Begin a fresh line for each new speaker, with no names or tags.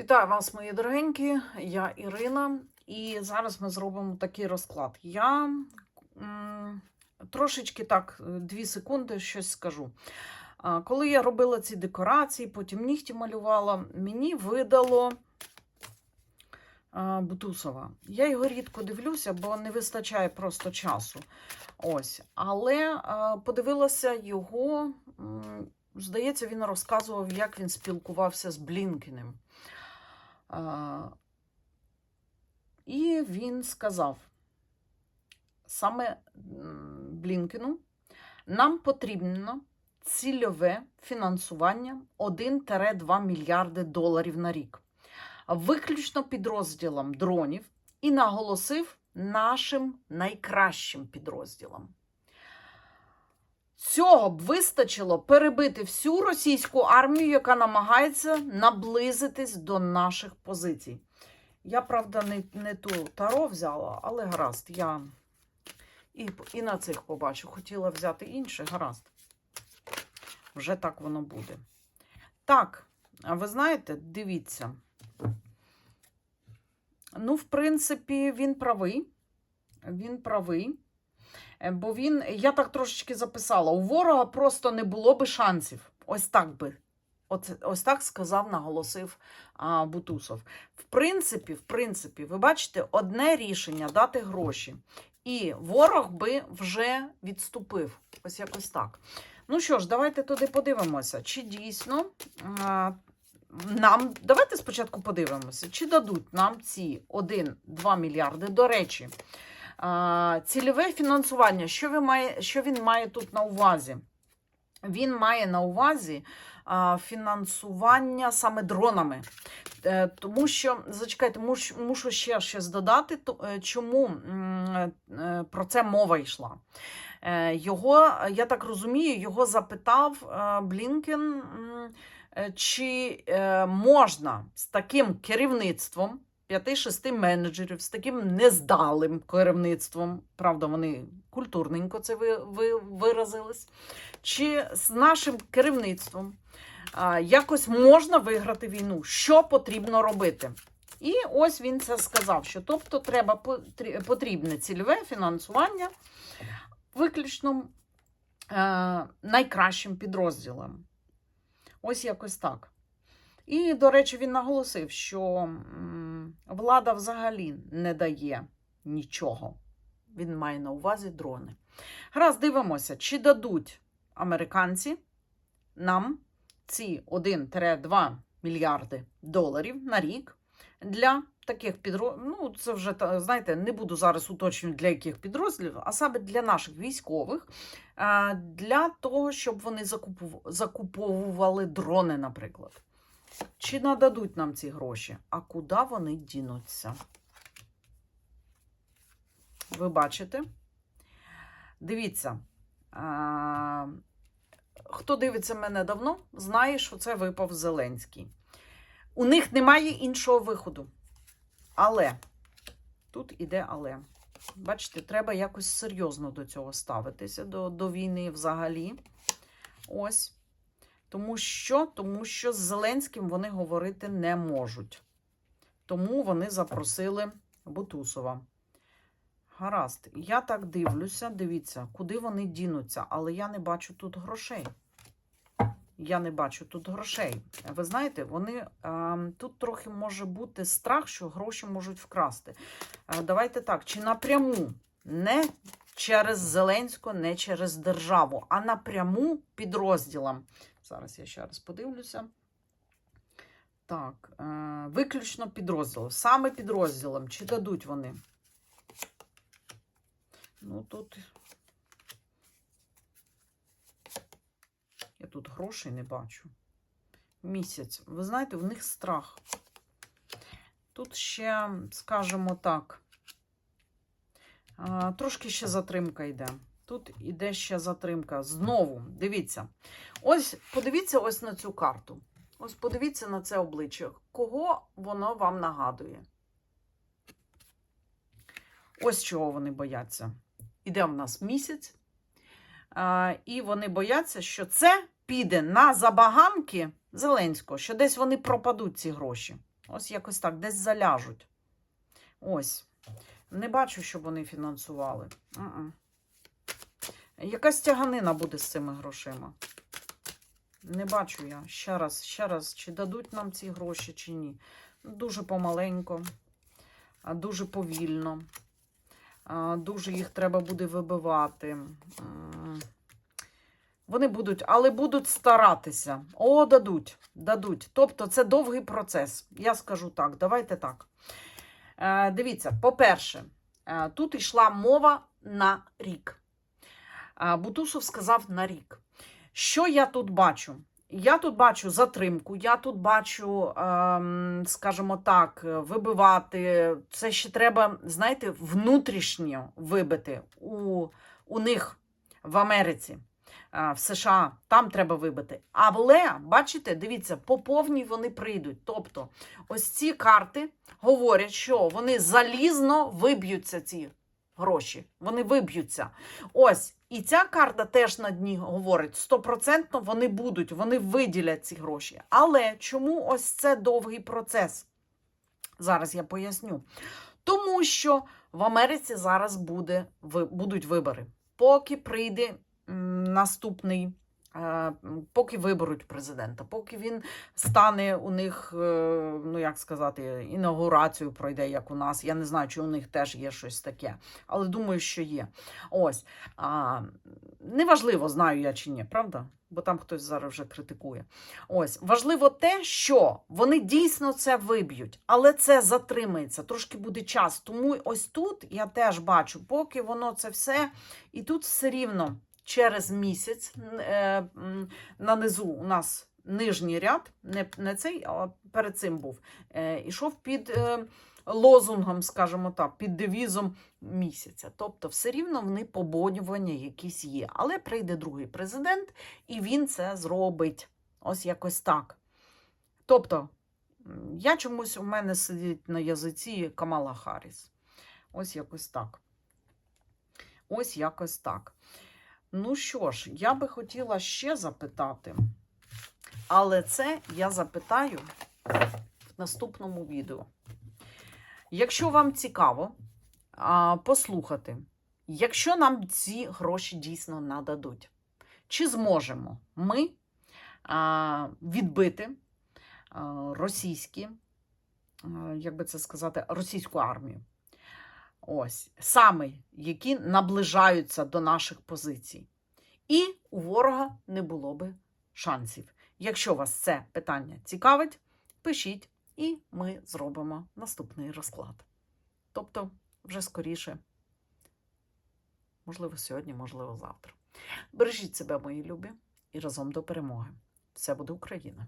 Вітаю вас, мої дорогенькі. Я Ірина, і зараз ми зробимо такий розклад. Я м, трошечки так, е, дві секунди щось скажу. Коли я робила ці декорації, потім нігті малювала, мені видало Бутусова. Я його рідко дивлюся, бо не вистачає просто часу. Ось. Але подивилася його. Здається, він розказував, як він спілкувався з Блінкіним. І він сказав саме м, Блінкіну, нам потрібно цільове фінансування 1-2 мільярди доларів на рік, виключно підрозділам дронів, і наголосив нашим найкращим підрозділам. Цього б вистачило перебити всю російську армію, яка намагається наблизитись до наших позицій. Я, правда, не, не ту таро взяла, але гаразд, я і, і на цих побачу. Хотіла взяти інше, гаразд. Вже так воно буде. Так, а ви знаєте, дивіться. Ну, в принципі, він правий. Він правий. Е, Бо він, я так трошечки записала, у ворога просто не було би шансів. Ось так би. Ось, ось так сказав, наголосив а, Бутусов. В принципі, в принципі, ви бачите, одне рішення дати гроші. І ворог би вже відступив. Ось якось так. Ну що ж, давайте туди подивимося, чи дійсно а, нам. Давайте спочатку подивимося, чи дадуть нам ці 1-2 мільярди. До речі, цільове фінансування. Що, ви має, що він має тут на увазі? Він має на увазі фінансування саме дронами. Е, Тому що, зачекайте, муш, мушу ще щось додати, е, чому е, про це мова йшла. Його, я так розумію, його запитав Блінкен, чи можна з таким керівництвом 5-6 менеджерів, з таким нездалим керівництвом, правда, вони культурненько це ви, ви, виразились, чи з нашим керівництвом а, якось можна виграти війну? Що потрібно робити? І ось він це сказав: що тобто треба потрібне цільове фінансування виключно е, найкращим підрозділам. Ось якось так. І, до речі, він наголосив, що влада взагалі не дає нічого. Він має на увазі дрони. Гаразд, дивимося, чи дадуть американці нам ці 1-2 мільярди доларів на рік для таких підрозділів. Ну, це вже, знаєте, не буду зараз уточнювати, для яких підрозділів, а саме для наших військових, е, для того, щоб вони закуповували дрони, наприклад. Чи нададуть нам ці гроші? А куди вони дінуться? Ви бачите? Дивіться. Хто дивиться мене давно, знає, що це випав Зеленський. У них немає іншого виходу. Але тут іде але. Бачите, треба якось серйозно до цього ставитися, до, до війни взагалі. Ось. Тому що, тому що з Зеленським вони говорити не можуть. Тому вони запросили Бутусова. Гаразд, я так дивлюся, дивіться, куди вони дінуться, але я не бачу тут грошей. Я не бачу тут грошей. Ви знаєте, вони а, тут трохи може бути страх, що гроші можуть вкрасти. А, давайте так, чи напряму, не через Зеленського, не через державу, а напряму підрозділам. Зараз я ще раз подивлюся. Так, е, виключно підрозділом. Саме підрозділом. Чи дадуть вони? Ну, тут. Я тут грошей не бачу. Місяць. Ви знаєте, в них страх. Тут ще, скажімо так, трошки ще затримка йде. Тут іде ще затримка. Знову, дивіться. Ось, подивіться ось на цю карту. Ось подивіться на це обличчя. Кого воно вам нагадує? Ось чого вони бояться. Іде в нас місяць, а, і вони бояться, що це піде на забаганки Зеленського, що десь вони пропадуть ці гроші. Ось якось так, десь заляжуть. Ось. Не бачу, щоб вони фінансували. М-м. Якась тяганина буде з цими грошима. Не бачу я. Ще раз, ще раз, чи дадуть нам ці гроші, чи ні. Дуже помаленько, дуже повільно. Дуже їх треба буде вибивати. Вони будуть, але будуть старатися. О, дадуть, дадуть. Тобто це довгий процес. Я скажу так, давайте так. Е, дивіться, по-перше, е, тут йшла мова на рік. Бутусов сказав на рік. Що я тут бачу? Я тут бачу затримку, я тут бачу, ем, скажімо так, вибивати. Це ще треба, знаєте, внутрішньо вибити у, у них в Америці, е, в США. Там треба вибити. Але, бачите, дивіться, по повній вони прийдуть. Тобто, ось ці карти говорять, що вони залізно виб'ються, ці гроші. Вони виб'ються. Ось. І ця карта теж на дні говорить: стопроцентно вони будуть, вони виділять ці гроші. Але чому ось це довгий процес? Зараз я поясню. Тому що в Америці зараз буде, будуть вибори. Поки прийде наступний, поки виберуть президента, поки він стане у них, е, ну як сказати, інаугурацію пройде, як у нас. Я не знаю, чи у них теж є щось таке, але думаю, що є. Ось. Неважливо, знаю я чи ні, правда? Бо там хтось зараз вже критикує. Ось важливо те, що вони дійсно це виб'ють, але це затримається. Трошки буде час. Тому ось тут я теж бачу, поки воно це все, і тут все рівно через місяць е, на низу у нас нижній ряд, не, не цей, а перед цим був. Е, ішов під е, лозунгом, скажімо так, під девізом місяця. Тобто, все рівно вони побоювання якісь є. Але прийде другий президент, і він це зробить. Ось якось так. Тобто, я чомусь у мене сидить на язиці Камала Харріс. Ось якось так. Ось якось так. Ну що ж, я би хотіла ще запитати, але це я запитаю в наступному відео. Якщо вам цікаво а, послухати, якщо нам ці гроші дійсно нададуть, чи зможемо ми а, відбити а, російські, а, як би це сказати, російську армію? Ось саме які наближаються до наших позицій. І у ворога не було би шансів. Якщо вас це питання цікавить, пишіть, і ми зробимо наступний розклад. Тобто, вже скоріше, можливо, сьогодні, можливо, завтра. Бережіть себе, мої любі, і разом до перемоги. Все буде Україна!